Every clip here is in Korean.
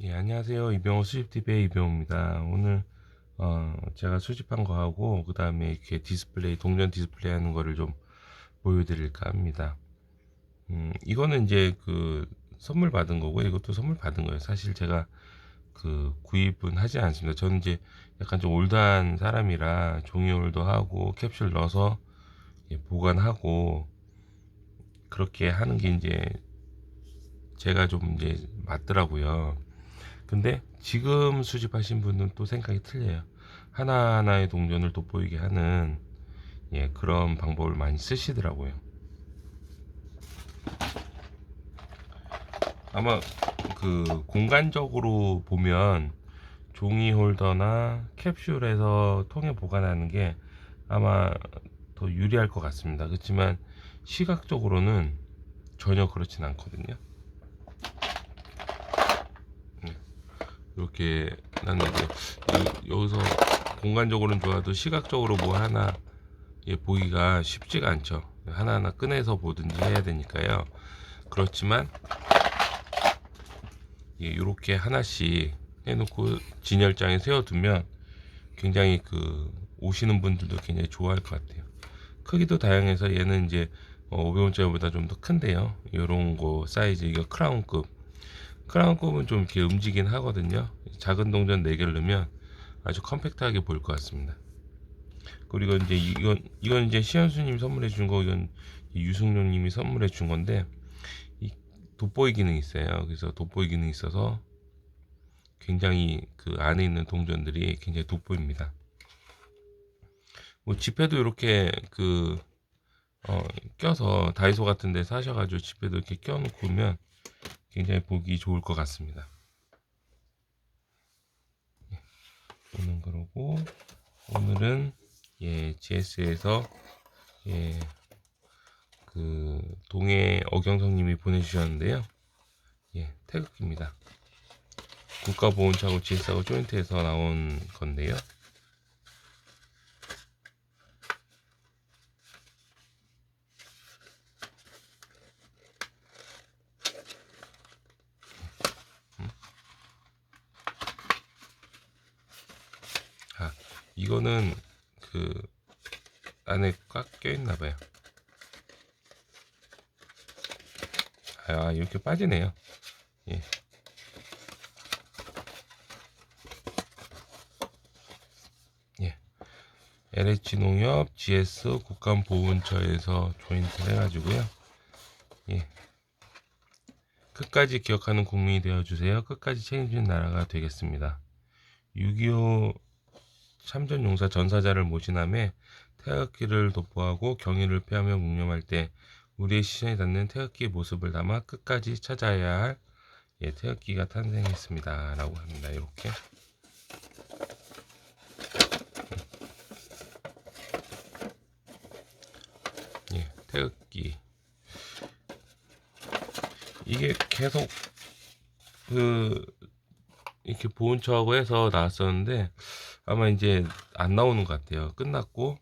예, 안녕하세요. 이병호 수집TV의 이병호입니다. 오늘, 어, 제가 수집한 거하고, 그 다음에 이렇게 디스플레이, 동전 디스플레이 하는 거를 좀 보여드릴까 합니다. 음, 이거는 이제 그 선물 받은 거고, 이것도 선물 받은 거예요. 사실 제가 그 구입은 하지 않습니다. 저는 이제 약간 좀 올드한 사람이라 종이홀도 하고, 캡슐 넣어서 예, 보관하고, 그렇게 하는 게 이제 제가 좀 이제 맞더라고요. 근데 지금 수집하신 분은 또 생각이 틀려요. 하나하나의 동전을 돋보이게 하는 예, 그런 방법을 많이 쓰시더라고요. 아마 그 공간적으로 보면 종이 홀더나 캡슐에서 통에 보관하는 게 아마 더 유리할 것 같습니다. 그렇지만 시각적으로는 전혀 그렇진 않거든요. 이렇게 놨는데 여- 여기서 공간적으로는 좋아도 시각적으로 뭐 하나 예, 보기가 쉽지가 않죠. 하나하나 꺼내서 보든지 해야 되니까요. 그렇지만 예, 이렇게 하나씩 해놓고 진열장에 세워두면 굉장히 그 오시는 분들도 굉장히 좋아할 것 같아요. 크기도 다양해서 얘는 이제 500원짜리보다 좀 더 큰데요. 이런 거 사이즈 이거 크라운급 크라운급은 좀 이렇게 움직이긴 하거든요. 작은 동전 4개를 넣으면 아주 컴팩트하게 보일 것 같습니다. 그리고 이제 이건 이건 이제 시현수님 선물해 준 거 이건 유승룡님이 선물해 준 건데 이 돋보이 기능이 있어요. 그래서 돋보이 기능이 있어서 굉장히 그 안에 있는 동전들이 굉장히 돋보입니다. 뭐 지폐도 이렇게 그 어, 껴서 다이소 같은 데 사셔가지고 지폐도 이렇게 껴놓고 오면 굉장히 보기 좋을 것 같습니다. 예, 오는 그러고 오늘은 예, GS에서 예, 그 동해 어경성님이 보내주셨는데요. 예, 태극기입니다. 국가보훈차고 GS하고 조인트에서 나온 건데요. 아, 이거는 그 안에 꽉 껴있나 봐요. 아, 이렇게 빠지네요. 예. 예. LH 농협 GS 국감 보훈처에서 조인트 해가지고요. 예. 끝까지 기억하는 국민이 되어주세요. 끝까지 책임지는 나라가 되겠습니다. 6.25 참전용사 전사자를 모신함에 태극기를 도포하고 경의를 표하며 묵념할 때 우리의 시선이 닿는 태극기의 모습을 담아 끝까지 찾아야 할 예, 태극기가 탄생했습니다. 라고 합니다. 이렇게. 예, 태극기. 이게 계속 그 이렇게 보온처하고 해서 나왔었는데 아마 이제 안 나오는 것 같아요. 끝났고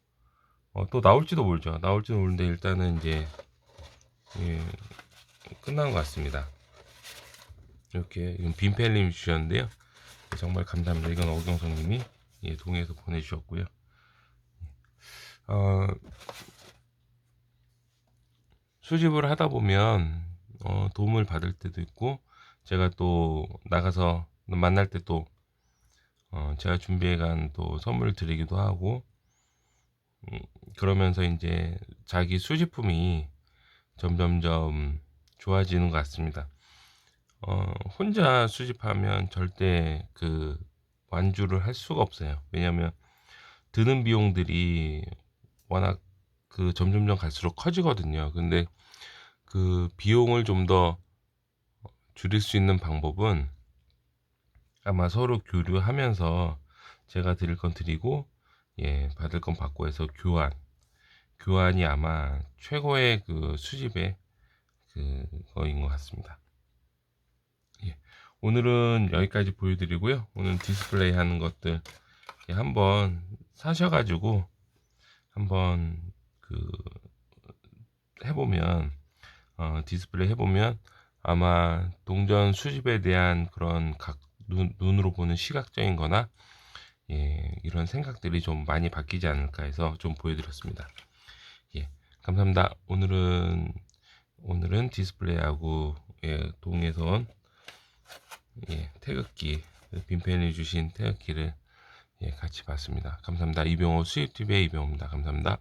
어, 또 나올지도 모르죠. 나올지도 모르는데 일단은 이제 예, 끝난 것 같습니다. 이렇게 빈펠님 주셨는데요. 예, 정말 감사합니다. 이건 어경성님이 예, 동해에서 보내주셨고요. 어, 수집을 하다 보면 어, 도움을 받을 때도 있고 제가 또 나가서 만날 때 또 어, 제가 준비해 간 또 선물을 드리기도 하고 음, 그러면서 이제 자기 수집품이 점점점 좋아지는 것 같습니다. 어, 혼자 수집하면 절대 그 완주를 할 수가 없어요. 왜냐하면 드는 비용들이 워낙 그 점점점 갈수록 커지거든요. 근데 그 비용을 좀 더 줄일 수 있는 방법은 아마 서로 교류하면서 제가 드릴 건 드리고 예 받을 건 받고 해서 교환 교환이 아마 최고의 그 수집의 그거인 것 같습니다. 예, 오늘은 여기까지 보여드리고요. 오늘 디스플레이 하는 것들 예, 한번 사셔가지고 한번 그 해보면 어, 디스플레이 해보면 아마 동전 수집에 대한 그런 각 눈, 눈으로 보는 시각적인 거나 예, 이런 생각들이 좀 많이 바뀌지 않을까 해서 좀 보여드렸습니다. 예, 감사합니다. 오늘은 오늘은 디스플레이하고 예, 동에서 온 예, 태극기 빈펜해 주신 태극기를 예, 같이 봤습니다. 감사합니다. 이병호 수입TV의 이병호입니다. 감사합니다.